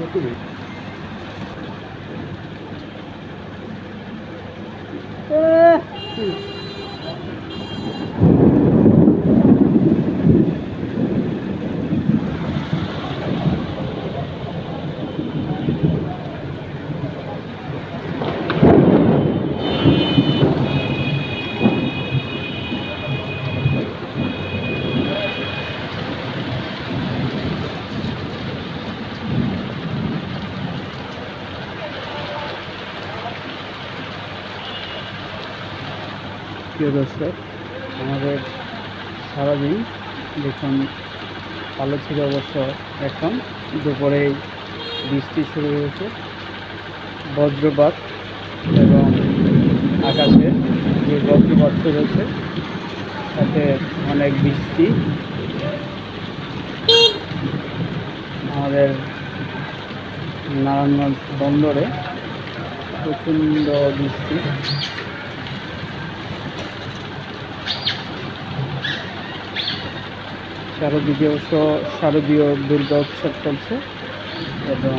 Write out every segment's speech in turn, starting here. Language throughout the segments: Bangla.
6類えー、うん。প্রিয় দর্শক, আমাদের সারাদিন দেখুন ভালো ছিল অবশ্য এখন। দুপুরে বৃষ্টি শুরু হয়েছে। বজ্রপাত এবং আকাশে যে বজ্রপাত চলেছে, তাতে অনেক বৃষ্টি। আমাদের নারায়ণগঞ্জ বন্দরে প্রচণ্ড বৃষ্টি। অবশ্য শারদীয় দুর্গা উৎসব চলছে এবং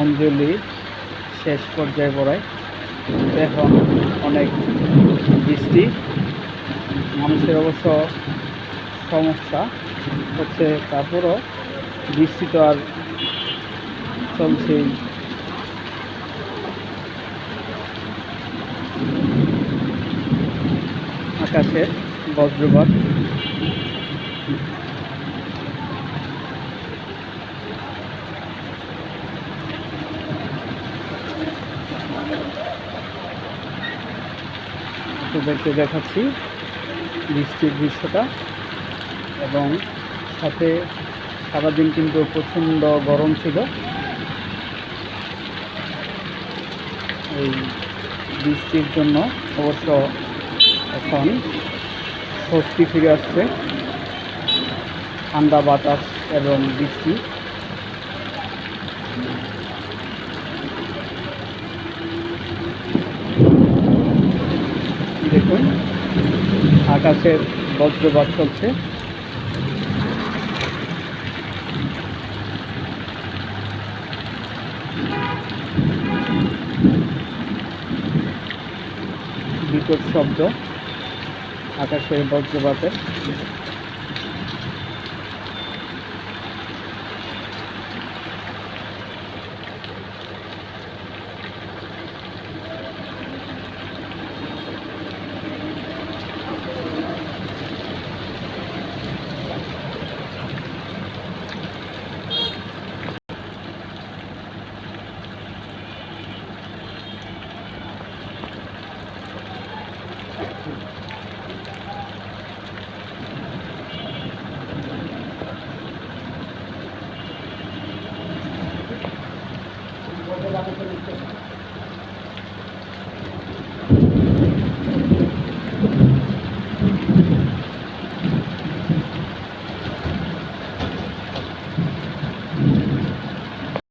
অঞ্জলি শেষ পর্যায়ে পড়ায়। এখন অনেক বৃষ্টি, মানুষের অবশ্য সমস্যা হচ্ছে, তারপরও বৃষ্টি তো আর চলছেই আকাশে বজ্রপাত। আপনাদেরকে দেখাচ্ছি বৃষ্টির দৃশ্যটা এবং সাথে সারাদিন কিন্তু প্রচণ্ড গরম ছিল। এই বৃষ্টির জন্য অবশ্য এখন স্বস্তি ফিরে আসছে। ঠান্ডা বাতাস এবং বৃষ্টি। দেখুন আকাশের বজ্রপাত চলছে। বিকট শব্দ আকাশের বজ্রপাতের আমাদেরকে লিখতে হবে